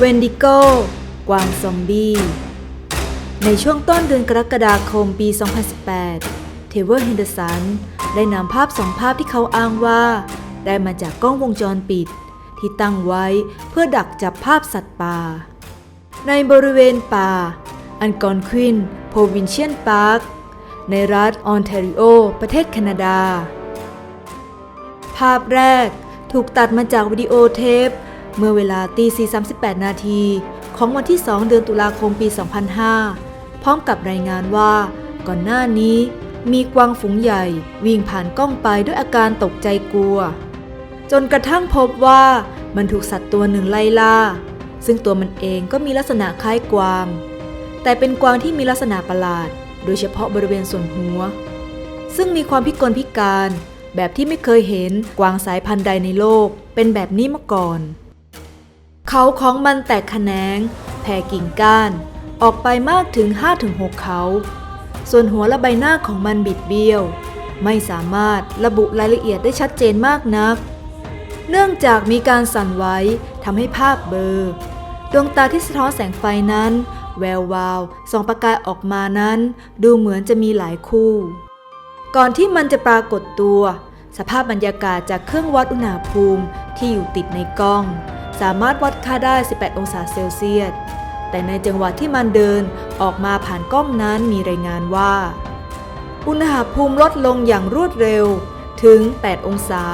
เวนดิโก้กวางซอมบี้ ในช่วงต้นเดือนกรกฎาคมปี 2018 เทเวอร์เฮนเดอร์สันได้นำภาพสองภาพที่เขาอ้างว่า ได้มาจากกล้องวงจรปิด ที่ตั้งไว้เพื่อดักจับภาพสัตว์ป่า ในบริเวณป่า อันกอนควินโพวินเชียนพาร์ค ในรัฐออนแทริโอ ประเทศแคนาดา ภาพแรกถูกตัดมาจากวิดีโอเทป เมื่อเวลาตี438 นาทีของวันที่ 2 เดือนตุลาคมปี 2005 พร้อมกับรายงานว่า ก่อนหน้านี้มีกวางฝูงใหญ่ วิ่งผ่านกล้องไปด้วยอาการตกใจกลัว จนกระทั่งพบว่ามันถูกสัตว์ตัวหนึ่งไล่ล่า ซึ่งตัวมันเองก็มีลักษณะคล้ายกวาง แต่เป็นกวางที่มีลักษณะประหลาด โดยเฉพาะบริเวณส่วนหัว ซึ่งมีความพิกลพิการ แบบที่ไม่เคยเห็นกวางสายพันธุ์ใดในโลก เป็นแบบนี้มาก่อน เขาของมันแตกแขนงแผ่กิ่งก้าน ออกไปมากถึง 5-6 เขา ส่วนหัวและใบหน้าของมันบิดเบี้ยว ไม่สามารถระบุรายละเอียดได้ชัดเจนมากนัก เนื่องจากมีการสั่นไหวทำให้ภาพเบลอดวงตาที่สะท้อนแสงไฟนั้น แวววาวส่องประกายออกมานั้น ดูเหมือนจะมีหลายคู่ ก่อนที่มันจะปรากฏตัว สภาพบรรยากาศจากเครื่องวัดอุณหภูมิที่อยู่ติดในกล้อง สามารถวัดค่าได้ 18 องศาเซลเซียส แต่ในจังหวะที่มันเดินออกมาผ่านกล้องนั้นมีรายงานว่า อุณหภูมิลดลงอย่างรวดเร็วถึง 8 องศา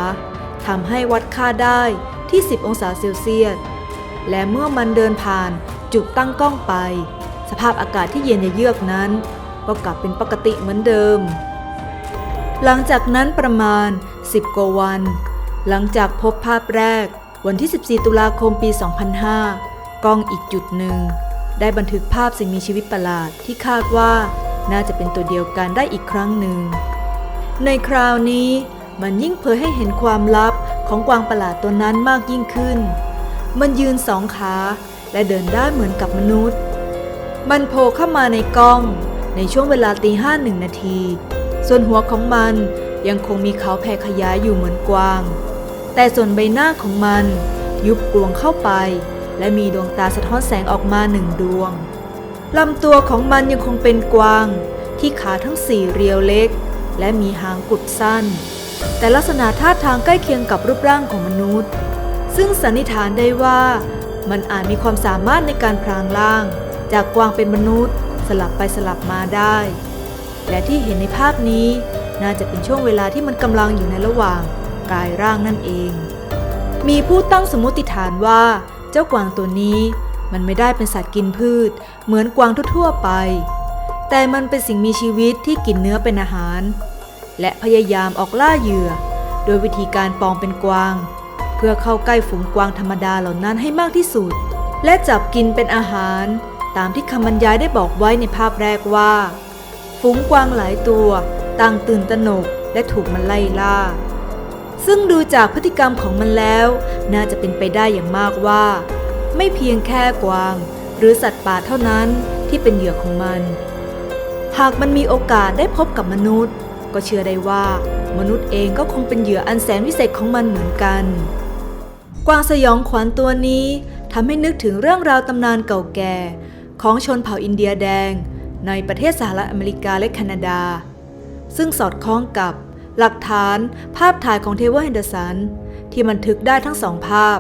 ทำให้วัดค่าได้ที่ 10 องศาเซลเซียส และเมื่อมันเดินผ่านจุดตั้งกล้องไป สภาพอากาศที่เย็นเยือกนั้น ก็กลับเป็นปกติเหมือนเดิม หลังจากนั้นประมาณ 10 กว่าวัน หลังจากพบภาพแรก วันที่ 14 ตุลาคมปี 2005 กล้องอีกจุดหนึ่ง ได้บันทึกภาพสิ่งมีชีวิตประหลาดที่คาดว่าน่าจะเป็นตัวเดียวกันได้อีกครั้งหนึ่ง ในคราวนี้มันยิ่งเผยให้เห็นความลับของกวางประหลาดตัวนั้นมากยิ่งขึ้น มันยืนสองขาและเดินได้เหมือนกับมนุษย์ มันโผล่เข้ามาในกล้องในช่วงเวลาตีห้าหนึ่งนาที ส่วนหัวของมันยังคงมีเขาแผ่ขยายอยู่เหมือนกวาง แต่ส่วนใบหน้าของมันยุบกลวงเข้าไป และมีดวงตาสะท้อนแสงออกมาหนึ่งดวงลำตัวของมันยังคงเป็นกวาง ที่ขาทั้งสี่เรียวเล็ก และมีหางกุดสั้น แต่ลักษณะท่าทางใกล้เคียงกับรูปร่างของมนุษย์ ซึ่งสันนิษฐานได้ว่ามันอาจมีความสามารถในการพรางร่าง จากกวางเป็นมนุษย์ สลับไปสลับมาได้ และที่เห็นในภาพนี้น่าจะเป็นช่วงเวลาที่มันกำลังอยู่ในระหว่าง กายร่างนั่นเอง มีผู้ตั้งสมมติฐานว่า เจ้ากวางตัวนี้มันไม่ได้เป็นสัตว์กินพืช เหมือนกวางทั่วๆไป แต่มันเป็นสิ่งมีชีวิตที่กินเนื้อเป็นอาหาร และพยายามออกล่าเหยื่อ โดยวิธีการปลอมเป็นกวาง เพื่อเข้าใกล้ฝูงกวางธรรมดาเหล่านั้นให้มากที่สุด และจับกินเป็นอาหาร ตามที่คำบรรยายได้บอกไว้ในภาพแรกว่า ฝูงกวางหลายตัวต่างตื่นตระหนกและถูกมันไล่ล่า ซึ่งดูจากพฤติกรรมของมันแล้ว น่าจะเป็นไปได้อย่างมากว่า ไม่เพียงแค่กวาง หรือสัตว์ป่าเท่านั้นที่เป็นเหยื่อของมัน หากมันมีโอกาสได้พบกับมนุษย์ ก็เชื่อได้ว่า มนุษย์เองก็คงเป็นเหยื่ออันแสนวิเศษของมันเหมือนกัน กวางสยองขวัญตัวนี้ทำให้นึกถึงเรื่องราวตำนานเก่าแก่ ของชนเผ่าอินเดียแดง ในประเทศสหรัฐอเมริกาและแคนาดา ซึ่งสอดคล้องกับ หลักฐานภาพถ่ายของเทเวอร์เฮนเดอร์สันที่บันทึกได้ทั้งสองภาพ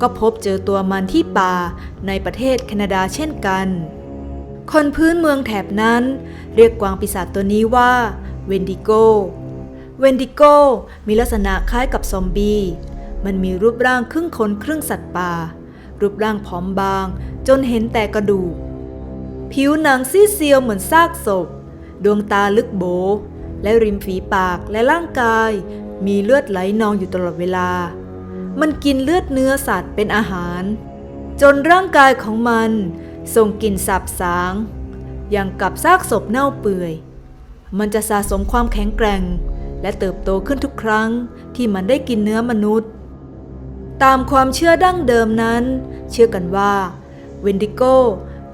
ก็พบเจอตัวมันที่ป่าในประเทศแคนาดาเช่นกัน คนพื้นเมืองแถบนั้น เรียกกวางปีศาจตัวนี้ว่าเวนดิโก เวนดิโกมีลักษณะคล้ายกับซอมบี้ มันมีรูปร่างครึ่งคนครึ่งสัตว์ป่า รูปร่างผอมบาง จนเห็นแต่กระดูก ผิวหนังซีเซียวเหมือนซากศพ ดวงตาลึกโบ และริมฝีปากและร่างกาย มีเลือดไหลนองอยู่ตลอดเวลา มันกินเลือดเนื้อสัตว์เป็นอาหาร จนร่างกายของมันส่งกลิ่นสาบสาง อย่างกับซากศพเน่าเปื่อย มันจะสะสมความแข็งแกร่ง และเติบโตขึ้นทุกครั้งที่มันได้กินเนื้อมนุษย์ ตามความเชื่อดั้งเดิมนั้น เชื่อกันว่าเวนดิโก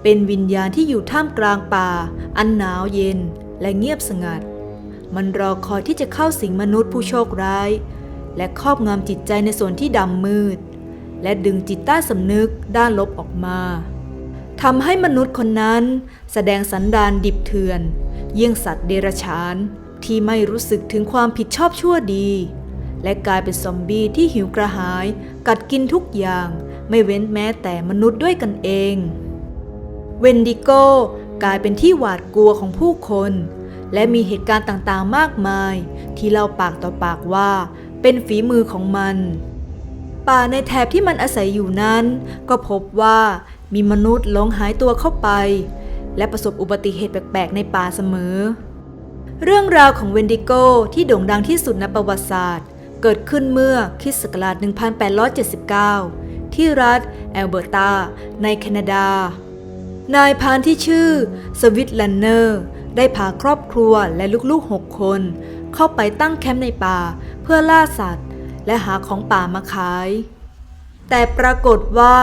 เป็นวิญญาณที่อยู่ท่ามกลางป่า อันหนาวเย็นและเงียบสงัด มันรอคอยที่จะเข้าสิงมนุษย์ผู้โชคร้าย และครอบงำจิตใจในส่วนที่ดำมืด และดึงจิตใต้สำนึกด้านลบออกมาทำให้มนุษย์คนนั้น แสดงสันดานดิบเถื่อน เยี่ยงสัตว์เดรัจฉานที่ไม่รู้สึกถึงความผิดชอบชั่วดี และกลายเป็นซอมบี้ที่หิวกระหาย กัดกินทุกอย่าง ไม่เว้นแม้แต่มนุษย์ด้วยกันเอง เวนดิโกกลายเป็นที่หวาดกลัวของผู้คน และมีเหตุการณ์ต่างๆมากมาย ที่เล่าปากต่อปากว่าเป็นฝีมือของมัน ป่าในแถบที่มันอาศัยอยู่นั้น ก็พบว่ามีมนุษย์หลงหายตัวเข้าไป และประสบอุบัติเหตุแปลกๆในป่าเสมอ เรื่องราวของเวนดิโกที่โด่งดังที่สุดในประวัติศาสตร์ เกิดขึ้นเมื่อคริสต์ศักราช 1879 ที่รัฐแอลเบอร์ตา ในแคนาดานายพานที่ชื่อสวิตแลนเนอร์ ได้พาครอบครัวและลูกๆ 6 คน เข้าไปตั้งแคมป์ในป่าเพื่อล่าสัตว์ และหาของป่ามาขาย แต่ปรากฏว่า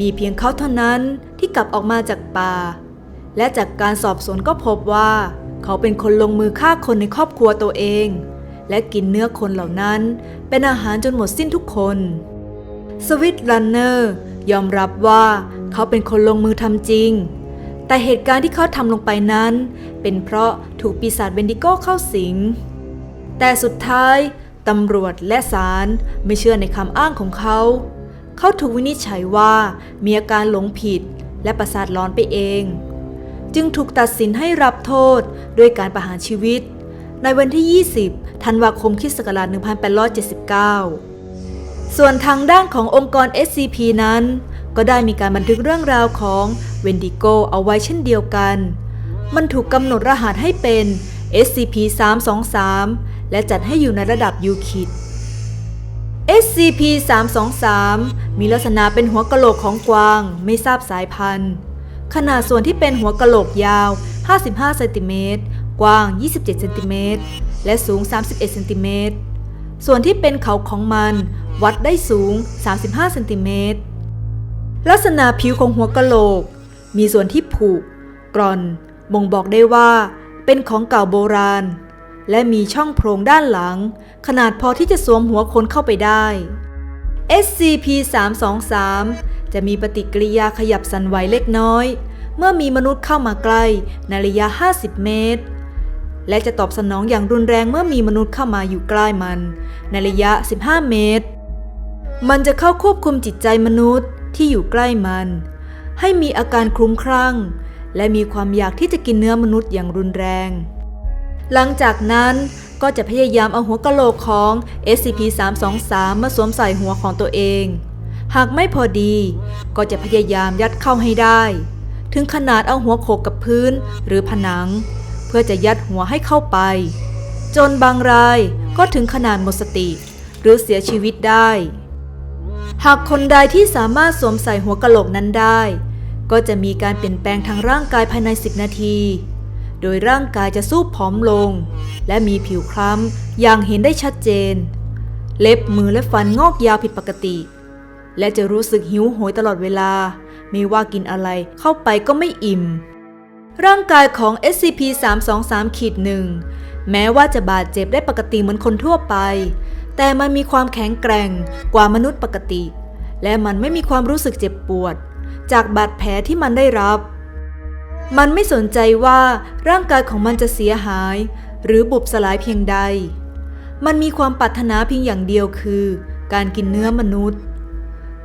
มีเพียงเขาเท่านั้นที่กลับออกมาจากป่า และจากการสอบสวนก็พบว่า เขาเป็นคนลงมือฆ่าคนในครอบครัวตัวเอง และกินเนื้อคนเหล่านั้น เป็นอาหารจนหมดสิ้นทุกคนสวิตรันเนอร์ยอมรับว่าเขาเป็นคนลงมือทำจริง แต่เหตุการณ์ที่เขาทำลงไปนั้น เป็นเพราะถูกปีศาจเบนดิโกเข้าสิง แต่สุดท้ายตำรวจและศาลไม่เชื่อในคำอ้างของเขา เขาถูกวินิจฉัยว่ามีอาการหลงผิดและประสาทร้อนไปเอง จึงถูกตัดสินให้รับโทษด้วยการประหารชีวิต ในวันที่ 20 ธันวาคมคิศกราช1879 ส่วนทางด้านขององค์กร SCP นั้น ก็ได้มีการบันทึกเรื่องราวของเวนดิโกเอาไว้เช่นเดียวกัน มันถูกกำหนดรหัสให้เป็น SCP-323 และจัดให้อยู่ในระดับยูคิด SCP-323 มีลักษณะเป็นหัวกะโหลกของกวางไม่ทราบสายพันธุ์ ขนาดส่วนที่เป็นหัวกะโหลกยาว 55 เซนติเมตร กว้าง 27 เซนติเมตร และสูง 31 เซนติเมตร ส่วนที่เป็นเขาของมัน วัดได้สูง 35 เซนติเมตร ลักษณะผิวของหัวกะโหลก มีส่วนที่ผุกร่อนบ่งบอกได้ว่า เป็นของเก่าโบราณ และมีช่องโพรงด้านหลัง ขนาดพอที่จะสวมหัวคนเข้าไปได้ SCP-323 จะมีปฏิกิริยาขยับสั่นไหวเล็กน้อย เมื่อมีมนุษย์เข้ามาใกล้ในระยะ 50 เมตร และจะตอบสนองอย่างรุนแรงเมื่อมีมนุษย์เข้ามาอยู่ใกล้มัน ในระยะ 15 เมตร มันจะเข้าควบคุมจิตใจมนุษย์ ที่อยู่ใกล้มัน ให้มีอาการคลุ้มคลั่ง และมีความอยากที่จะกินเนื้อมนุษย์อย่างรุนแรง หลังจากนั้นก็จะพยายามเอาหัวกะโหลกของ SCP-323 มาสวมใส่หัวของตัวเอง หากไม่พอดี ก็จะพยายามยัดเข้าให้ได้ ถึงขนาดเอาหัวโขกกับพื้นหรือผนัง เพื่อจะยัดหัวให้เข้าไป จนบางรายก็ถึงขนาดหมดสติ หรือเสียชีวิตได้ หากคนใดที่สามารถสวมใส่หัวกะโหลกนั้นได้ ก็จะมีการเปลี่ยนแปลงทางร่างกายภายใน 10 นาที โดยร่างกายจะสู้ผอมลง และมีผิวคล้ำอย่างเห็นได้ชัดเจน เล็บมือและฟันงอกยาวผิดปกติ และจะรู้สึกหิวโหยตลอดเวลา ไม่ว่ากินอะไรเข้าไปก็ไม่อิ่ม ร่างกายของ SCP-323 ขีดหนึ่งแม้ว่าจะบาดเจ็บได้ปกติเหมือนคนทั่วไป แต่มันมีความแข็งแกร่งกว่ามนุษย์ปกติ และมันไม่มีความรู้สึกเจ็บปวด จากบาดแผลที่มันได้รับ มันไม่สนใจว่าร่างกายของมันจะเสียหาย หรือบุบสลายเพียงใด มันมีความปรารถนาเพียงอย่างเดียวคือ การกินเนื้อมนุษย์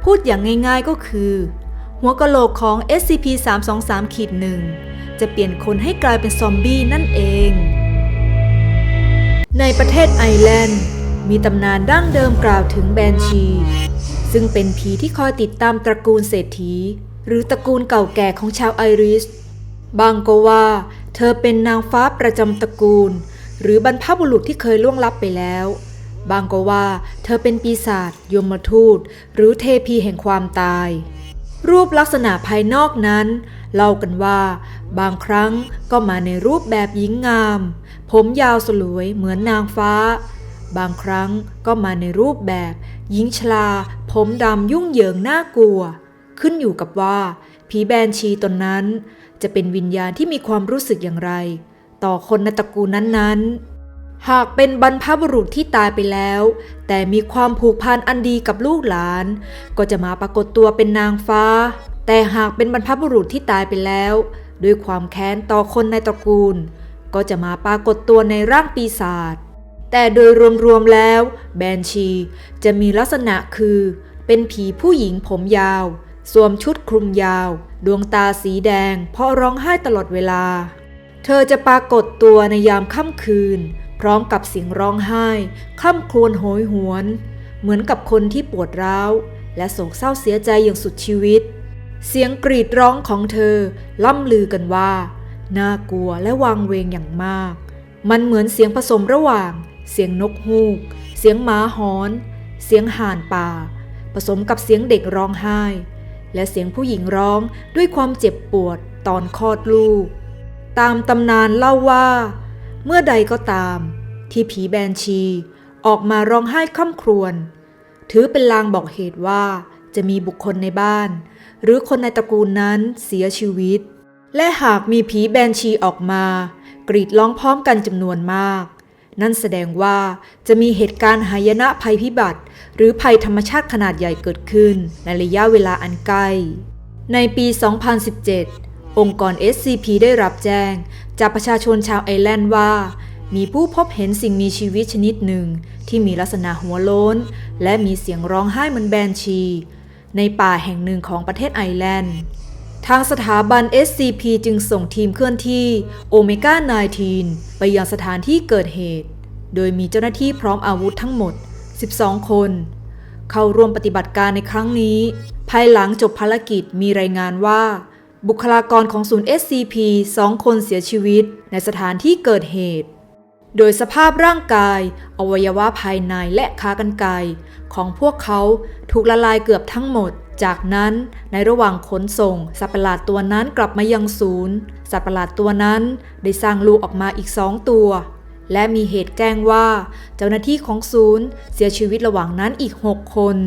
พูดอย่างง่ายๆก็คือ หัวกะโหลกของ SCP-323 ขีดหนึ่งจะเปลี่ยนคนให้กลายเป็นซอมบี้นั่นเอง ในประเทศไอร์แลนด์ มีตำนานดั้งเดิมกล่าวถึงแบนชี ซึ่งเป็นผีที่คอยติดตามตระกูลเศรษฐี หรือตระกูลเก่าแก่ของชาวไอริช บางก็ว่า เธอเป็นนางฟ้าประจำตระกูล หรือบรรพบุรุษที่เคยล่วงลับไปแล้ว บางก็ว่า เธอเป็นปีศาจยมทูต หรือเทพีแห่งความตาย รูปลักษณะภายนอกนั้นเล่ากันว่า บางครั้งก็มาในรูปแบบหญิงงาม ผมยาวสลวยเหมือนนางฟ้า บางครั้งก็มาในรูปแบบ หญิงชราผมดำยุ่งเหยิงน่ากลัว ขึ้นอยู่กับว่า ผีแบนชีตนนั้น จะเป็นวิญญาณที่มีความรู้สึกอย่างไร ต่อคนในตระกูลนั้นๆ หากเป็นบรรพบุรุษที่ตายไปแล้ว แต่มีความผูกพันอันดีกับลูกหลาน ก็จะมาปรากฏตัวเป็นนางฟ้า แต่หากเป็นบรรพบุรุษที่ตายไปแล้ว ด้วยความแค้นต่อคนในตระกูล ก็จะมาปรากฏตัวในร่างปีศาจ แต่โดยรวมๆแล้วแบนชีจะมีลักษณะคือ เป็นผีผู้หญิงผมยาว สวมชุดคลุมยาว ดวงตาสีแดง เพราะร้องไห้ตลอดเวลา เธอจะปรากฏตัวในยามค่ำคืน พร้อมกับเสียงร้องไห้ค่ำครวญโหยหวน เหมือนกับคนที่ปวดร้าว และโศกเศร้าเสียใจอย่างสุดชีวิต เสียงกรีดร้องของเธอ ล่ำลือกันว่า น่ากลัวและวางเวงอย่างมาก มันเหมือนเสียงผสมระหว่าง เสียงนกฮูก เสียงหมาหอน เสียงห่านป่า ผสมกับเสียงเด็กร้องไห้ และเสียงผู้หญิงร้องด้วยความเจ็บปวดตอนคลอดลูก ตามตำนานเล่าว่า เมื่อใดก็ตาม ที่ผีแบนชี ออกมาร้องไห้ค่ำครวญถือเป็นลางบอกเหตุว่าจะมีบุคคลในบ้าน หรือคนในตระกูลนั้นเสียชีวิต และหากมีผีแบนชีออกมา กรีดร้องพร้อมกันจำนวนมาก นั่นแสดงว่าจะมีเหตุการณ์หายนะภัยพิบัติ หรือภัยธรรมชาติขนาดใหญ่เกิดขึ้น ในระยะเวลาอันใกล้ ในปี 2017 องค์กร SCP ได้รับแจ้ง จากประชาชนชาวไอร์แลนด์ว่า มีผู้พบเห็นสิ่งมีชีวิตชนิดหนึ่ง ที่มีลักษณะหัวโล้น และมีเสียงร้องไห้เหมือนแบนชี ในป่าแห่งหนึ่งของประเทศไอร์แลนด์ ทางสถาบัน SCP จึงส่งทีมเคลื่อนที่โอเมก้า 19 ไปยังสถานที่เกิดเหตุ โดยมีเจ้าหน้าที่พร้อมอาวุธทั้งหมด 12 คน เข้าร่วมปฏิบัติการในครั้งนี้ ภายหลังจบภารกิจมีรายงานว่า บุคลากรของศูนย์ SCP สองคนเสียชีวิตในสถานที่เกิดเหตุ โดยสภาพร่างกาย อวัยวะภายในและขากรรไกรของพวกเขาถูกละลายเกือบทั้งหมด จากนั้นในระหว่างขนส่ง สัตว์ประหลาดตัวนั้นกลับมายังศูนย์ สัตว์ประหลาดตัวนั้นได้สร้างลูกออกมาอีกสองตัว และมีเหตุแจ้งว่า เจ้าหน้าที่ของศูนย์เสียชีวิตระหว่างนั้นอีก 6 คน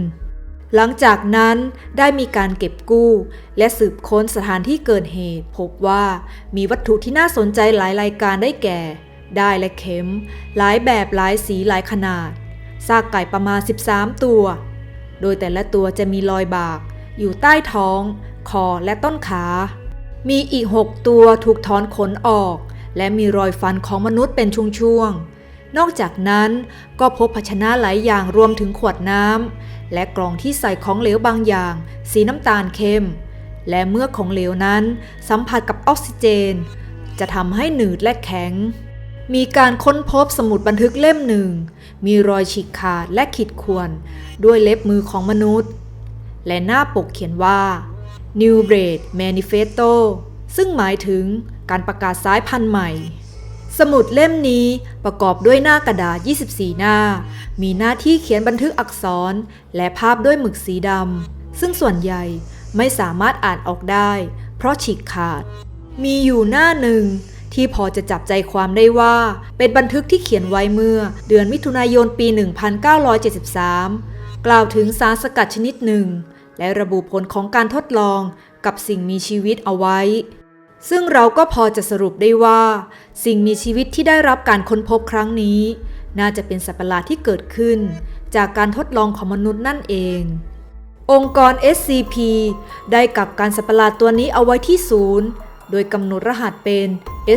หลังจากนั้นได้มีการเก็บกู้ และสืบค้นสถานที่เกิดเหตุ พบว่ามีวัตถุที่น่าสนใจหลายรายการได้แก่ ได้และเข็ม หลายแบบหลายสีหลายขนาดซากไก่ประมาณ 13 ตัว โดยแต่ละตัวจะมีรอยบาก อยู่ใต้ท้อง คอและต้นขา มีอีก6ตัวถูกถอนขนออก และมีรอยฟันของมนุษย์เป็นช่วงๆ นอกจากนั้นก็พบภาชนะหลายอย่างรวมถึงขวดน้ำและกล่องที่ใส่ของเหลวบางอย่าง สีน้ำตาลเข้ม และเมื่อของเหลวนั้นสัมผัสกับออกซิเจน จะทำให้หนืดและแข็ง มีการค้นพบสมุดบันทึกเล่มหนึ่ง มีรอยฉีกขาดและขีดข่วนด้วยเล็บมือของมนุษย์ และหน้าปกเขียนว่า New Breed Manifesto ซึ่งหมายถึงการประกาศสายพันธุ์ใหม่ สมุดเล่มนี้ประกอบด้วยหน้ากระดาษ 24 หน้า มีหน้าที่เขียนบันทึกอักษร และภาพด้วยหมึกสีดำซึ่งส่วนใหญ่ไม่สามารถอ่านออกได้ เพราะฉีกขาด มีอยู่หน้าหนึ่ง ที่พอจะจับใจความได้ว่า เป็นบันทึกที่เขียนไว้เมื่อ เดือนมิถุนายนปี 1973 กล่าวถึงสารสกัดชนิดหนึ่ง และระบุผลของการทดลองกับสิ่งมีชีวิตเอาไว้ ซึ่งเราก็พอจะสรุปได้ว่า สิ่งมีชีวิตที่ได้รับการค้นพบครั้งนี้ น่าจะเป็นสัตว์ประหลาดที่เกิดขึ้น จากการทดลองของมนุษย์นั่นเององค์กร SCP ได้กักการสัตว์ประหลาดตัวนี้เอาไว้ที่ศูนย์ โดยกำหนดรหัสเป็น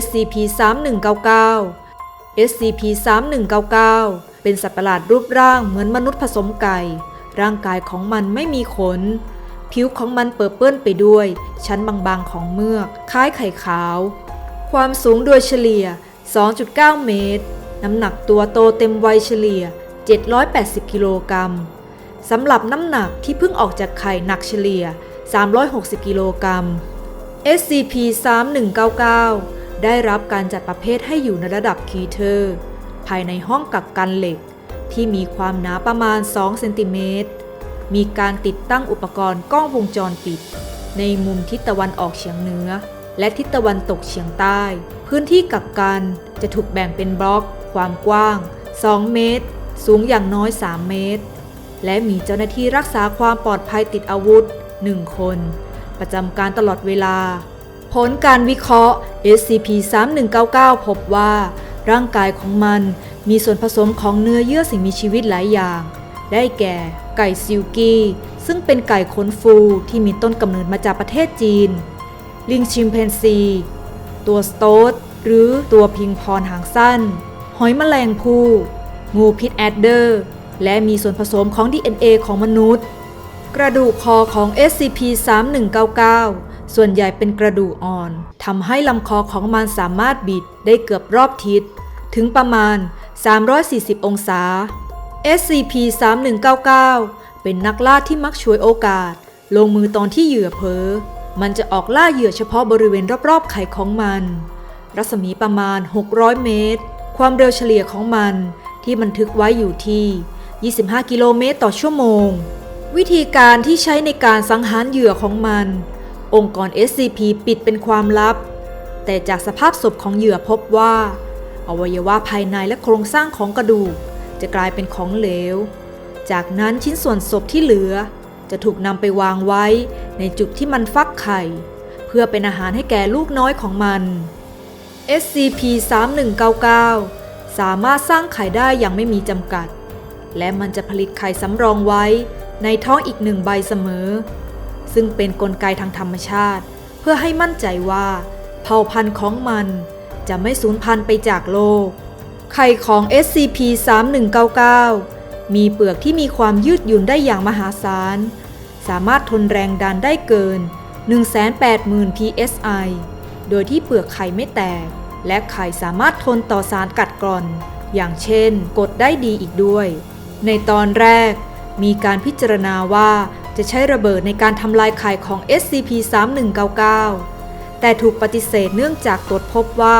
SCP-3199 SCP-3199 เป็นสัตว์ประหลาดรูปร่างเหมือนมนุษย์ผสมไก่ ร่างกายของมันไม่มีขน ผิวของมันเปื้อเปื้อนไปด้วย ชั้นบางๆของเมือก คล้ายไข่ขาว ความสูงโดยเฉลี่ย 2.9 เมตร น้ำหนักตัวโตเต็มวัยเฉลี่ย 780 กิโลกรัมสำหรับน้ำหนักที่เพิ่งออกจากไข่หนักเฉลี่ย 360 กิโลกรัม SCP-3199 ได้รับการจัดประเภทให้อยู่ในระดับคีเทอร์ ภายในห้องกักกันเหล็ก ที่มีความหนาประมาณ 2 เซนติเมตร มีการติดตั้งอุปกรณ์กล้องวงจรปิด ในมุมทิศตะวันออกเฉียงเหนือ และทิศตะวันตกเฉียงใต้ พื้นที่กักกันจะถูกแบ่งเป็นบล็อก ความกว้าง 2 เมตร สูงอย่างน้อย 3 เมตร และมีเจ้าหน้าที่รักษาความปลอดภัยติดอาวุธ 1 คน ประจำการตลอดเวลา ผลการวิเคราะห์ SCP-3199 พบว่า ร่างกายของมันมีส่วนผสมของเนื้อเยื่อสิ่งมีชีวิตหลายอย่าง ได้แก่ ไก่ซิลกี้ ซึ่งเป็นไก่ขนฟูที่มีต้นกำเนิดมาจากประเทศจีน ลิงชิมเพนซี ตัวสโตดหรือตัวพิงพรหางสั้น หอยแมลงภู่งูพิษแอดเดอร์ และมีส่วนผสมของ DNA ของมนุษย์ กระดูกคอของ SCP-3199 ส่วนใหญ่เป็นกระดูกอ่อนทำให้ลำคอของมันสามารถบิดได้เกือบรอบทิศ ถึงประมาณ 340 องศา SCP-3199 เป็นนักล่าที่มักฉวยโอกาส ลงมือตอนที่เหยื่อเผลอมันจะออกล่าเหยื่อเฉพาะบริเวณรอบๆไข่ของมัน รัศมีประมาณ 600 เมตร ความเร็วเฉลี่ยของมันที่บันทึกไว้อยู่ที่ 25 กิโลเมตรต่อชั่วโมง วิธีการที่ใช้ในการสังหารเหยื่อของมัน องค์กร SCP ปิดเป็นความลับ แต่จากสภาพศพของเหยื่อพบว่า อวัยวะภายในและโครงสร้างของกระดูก จะกลายเป็นของเหลว จากนั้นชิ้นส่วนศพที่เหลือ จะถูกนำไปวางไว้ในจุดที่มันฟักไข่ เพื่อเป็นอาหารให้แก่ลูกน้อยของมัน SCP-3199 สามารถสร้างไข่ได้อย่างไม่มีจำกัด และมันจะผลิตไข่สำรองไว้ ในท้องอีกหนึ่งใบเสมอ ซึ่งเป็นนกลไกทางธรรมชาติ เพื่อให้มั่นใจว่าเผ่าพันธุ์ของมันจะไม่สูญพันธุ์ไปจากโลก ไข่ของ SCP-3199 มีเปลือกที่มีความยืดหยุ่นได้อย่างมหาศาล สามารถทนแรงดันได้เกิน 180,000 psi โดยที่เปลือกไข่ไม่แตก และไข่สามารถทนต่อสารกัดกร่อน อย่างเช่น กดได้ดีอีกด้วย ในตอนแรก มีการพิจารณาว่าจะใช้ระเบิดในการทำลายไข่ของ SCP-3199 แต่ถูกปฏิเสธเนื่องจากตรวจพบว่า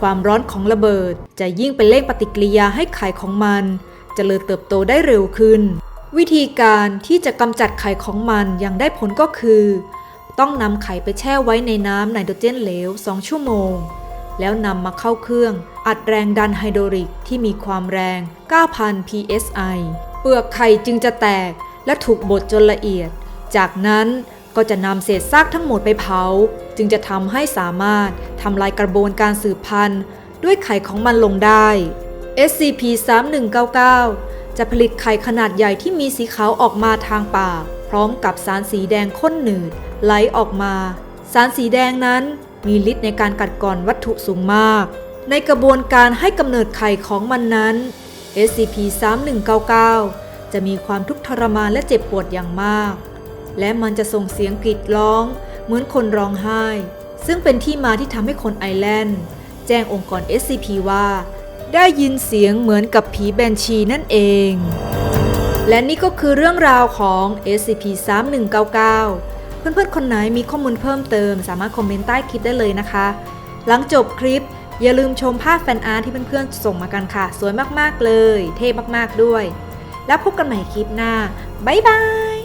ความร้อนของระเบิดจะยิ่งเป็นเร่งปฏิกิริยาให้ไข่ของมันจเจริญเติบโตได้เร็วขึ้น วิธีการที่จะกำจัดไข่ของมันอย่างได้ผลก็คือ ต้องนำไข่ไปแช่ไว้ในน้ำไนโตรเจนเหลว 2 ชั่วโมง แล้วนำมาเข้าเครื่องอัดแรงดันไฮโดรลิกที่มีความแรง 9,000 psi เปลือกไข่จึงจะแตกและถูกบดจนละเอียด จากนั้นก็จะนำเศษซากทั้งหมดไปเผา จึงจะทำให้สามารถทำลายกระบวนการสืบพันธุ์ ด้วยไข่ของมันลงได้ SCP-3199 จะผลิตไข่ขนาดใหญ่ที่มีสีขาวออกมาทางปาก พร้อมกับสารสีแดงข้นหนืดไหลออกมา สารสีแดงนั้นมีฤทธิ์ในการกัดกร่อนวัตถุสูงมาก ในกระบวนการให้กำเนิดไข่ของมันนั้น SCP-3199 จะมีความทุกข์ทรมานและเจ็บปวดอย่างมาก และมันจะส่งเสียงกรีดร้อง เหมือนคนร้องไห้ ซึ่งเป็นที่มาที่ทำให้คนไอแลนด์แจ้งองค์กร SCP ว่า ได้ยินเสียงเหมือนกับผีแบนชีนั่นเอง และนี่ก็คือเรื่องราวของ SCP-3199 เพื่อนๆ คนไหนมีข้อมูลเพิ่มเติม สามารถคอมเมนต์ใต้คลิปได้เลยนะคะ หลังจบคลิป อย่าลืมชมภาพแฟนอาร์ตที่เพื่อนๆส่งมากันค่ะ สวยมากๆเลย เท่มากๆด้วย แล้วพบกันใหม่คลิปหน้า บ๊ายบาย